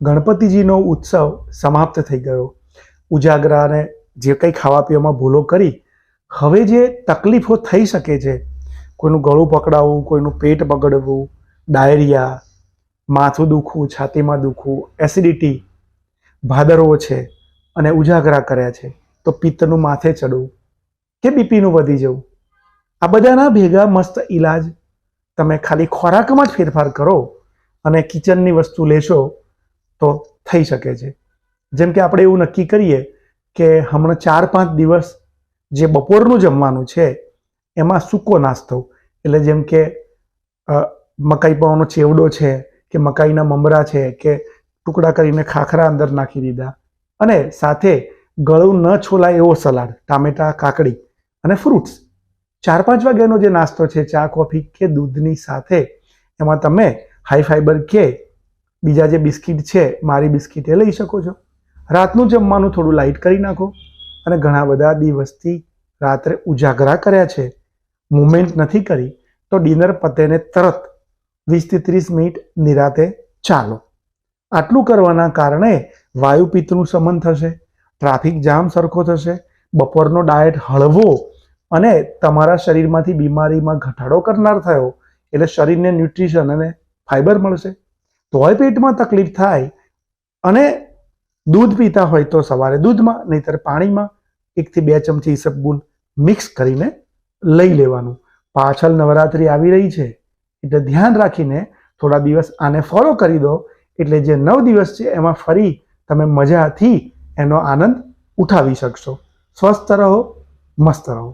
ગણપતિજીનો ઉત્સવ સમાપ્ત થઈ ગયો. ઉજાગરાને જે કંઈ ખાવા પીવામાં ભૂલો કરી, હવે જે તકલીફો થઈ શકે છે, કોઈનું ગળું પકડાવવું, કોઈનું પેટ બગડવું, ડાયરિયા, માથું દુખવું, છાતીમાં દુખવું, એસિડિટી, ભાદરવો છે અને ઉજાગરા કર્યા છે, તો પિત્તનું માથે ચડવું, કે બીપીનું વધી જવું? આ બધાના ભેગા મસ્ત ઈલાજ તમે ખાલી ખોરાકમાં જ ફેરફાર કરો અને કિચનની વસ્તુ લેશો તો થઈ શકે છે. જેમ કે આપણે એવું નક્કી કરીએ કે હમણાં ચાર પાંચ દિવસ જે બપોરનું જમવાનું છે, એમાં સૂકો નાસ્તો. એટલે જેમ કે મકાઈ પાવાનો ચેવડો છે, કે મકાઈના મમરા છે, કે ટુકડા કરીને ખાખરા અંદર નાખી દીધા. અને સાથે ગળું ન છોલાય એવો સલાડ, ટામેટા, કાકડી અને ફ્રૂટ્સ ચાર પાંચ વાગ્યાનો જે નાસ્તો છે, ચા, કોફી કે દૂધની સાથે, એમાં તમે હાઈ ફાઈબર કે બીજા જે બિસ્કિટ છે, મારી બિસ્કિટ એ લઈ શકો છો. રાતનું જમવાનું થોડું લાઇટ કરી નાખો અને ઘણા બધા દિવસથી રાત્રે ઉજાગરા કર્યા છે. મુમેન્ટ નથી કરી, તો ડિનર પતેને તરત વીસથી ત્રીસ મિનિટ નિરાતે ચાલો. આટલું કરવાના કારણે વાયુપિત્તનું સમન થશે ટ્રાફિક જામ સરખો થશે, બપોરનો ડાયટ હળવો અને તમારા શરીરમાંથી બીમારીમાં ઘટાડો કરનાર થયો, એટલે શરીરને ન્યુટ્રિશન અને ફાઈબર મળશે. તોય પેટમાં તકલીફ થાય અને દૂધ પીતા હોય તો સવારે દૂધમાં, નહીતર પાણીમાં એકથી બે ચમચી ઈસબગુલ મિક્સ કરીને લઈ લેવાનું. પાછળ નવરાત્રિ આવી રહી છે, એટલે ધ્યાન રાખીને થોડા દિવસ આને ફોલો કરી દો, એટલે જે નવ દિવસ છે એમાં ફરી તમે મજાથી એનો આનંદ ઉઠાવી શકશો. સ્વસ્થ રહો, મસ્ત રહો.